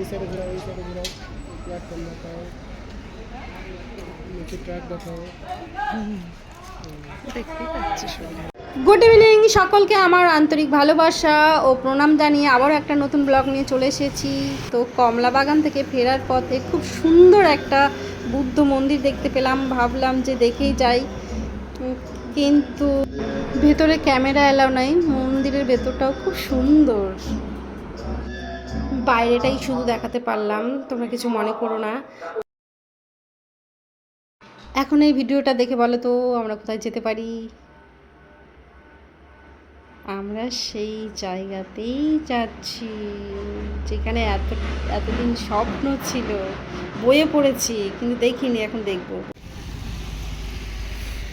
এই সাইডে এই সাইডে প্ল্যাটফর্ম দেখাও নিচে ট্র্যাক দেখাও গুড ইভিনিং সকলকে আমার আন্তরিক ভালোবাসা ও প্রণাম জানিয়ে আবারও একটা নতুন ব্লগ নিয়ে চলে এসেছি। তো কমলা বাগান থেকে ফেরার পথে খুব সুন্দর একটা বুদ্ধ মন্দির দেখতে পেলাম। ভাবলাম যে দেখেই যাই। কিন্তু ভেতরে ক্যামেরা এলাও নাই, মন্দিরের ভেতরটাও খুব সুন্দর। বাইরেটাই শুধু দেখাতে পারলাম, তোমরা কিছু মনে করো না। এখন এই ভিডিওটা দেখে বলো তো, আমরা কোথায় যেতে পারি? আমরা সেই জায়গাতেই যাচ্ছি, যেখানে এত, এতদিন স্বপ্ন ছিল। বইয়ে পড়েছি, কিন্তু দেখিনি, এখন দেখব।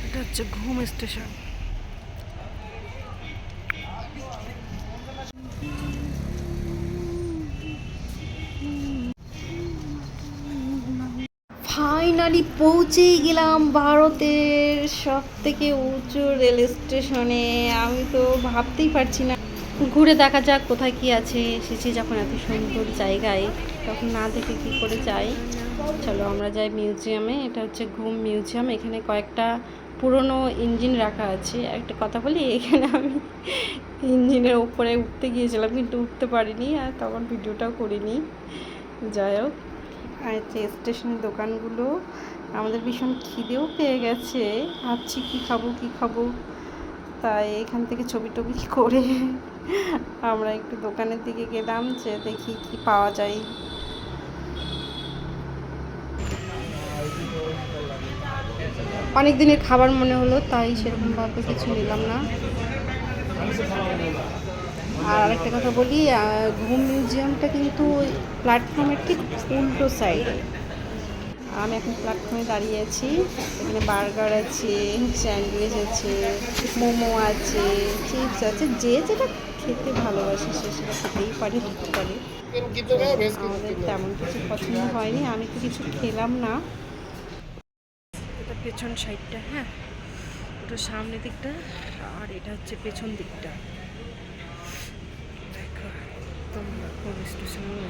এটা হচ্ছে ঘুম স্টেশন। ফাইনালি পৌঁছেই গেলাম ভারতের সব থেকে উঁচু রেল স্টেশনে। আমি তো ভাবতেই পারছি না। ঘুরে দেখা যাক কোথায় কি আছে। এসেছি যখন এত সুন্দর জায়গায়, তখন না দেখে কি করে যাই। চলো আমরা যাই মিউজিয়ামে। এটা হচ্ছে ঘুম মিউজিয়াম। এখানে কয়েকটা পুরনো ইঞ্জিন রাখা আছে। একটা কথা বলি, এখানে আমি ইঞ্জিনের উপরে উঠতে গিয়েছিলাম, কিন্তু উঠতে পারিনি আর তখন ভিডিওটাও করিনি। যাই হোক। আর হচ্ছে স্টেশনের দোকানগুলো, আমাদের ভীষণ খিদেও পেয়ে গেছে। ভাবছি কী খাব কী খাব। তাই এখান থেকে ছবি টবি করে আমরা একটু দোকানের দিকে গেলাম, যে দেখি কি পাওয়া যায়। অনেক দিনের খাবার মনে হলো, তাই সেরকমভাবে কিছু নিলাম না। আর আরেকটা কথা বলি ঘুম মিউজিয়ামটা কিন্তু প্ল্যাটফর্মের ঠিক উল্টো সাইডে আমি এখন প্ল্যাটফর্মে দাঁড়িয়ে আছি। এখানে বার্গার আছে স্যান্ডউইচ আছে, মোমো আছে চিপস আছে, যে যেটা খেতে ভালোবাসে সে সেটা খেতেই পারে দিতে পারে। আমাদের তেমন কিছু পছন্দ হয়নি, আমি তো কিছু খেলাম না। এটা পেছন সাইডটা হ্যাঁ? ওটা সামনের দিকটা, আর এটা হচ্ছে পেছন দিকটা। দেখো একদম স্টেশন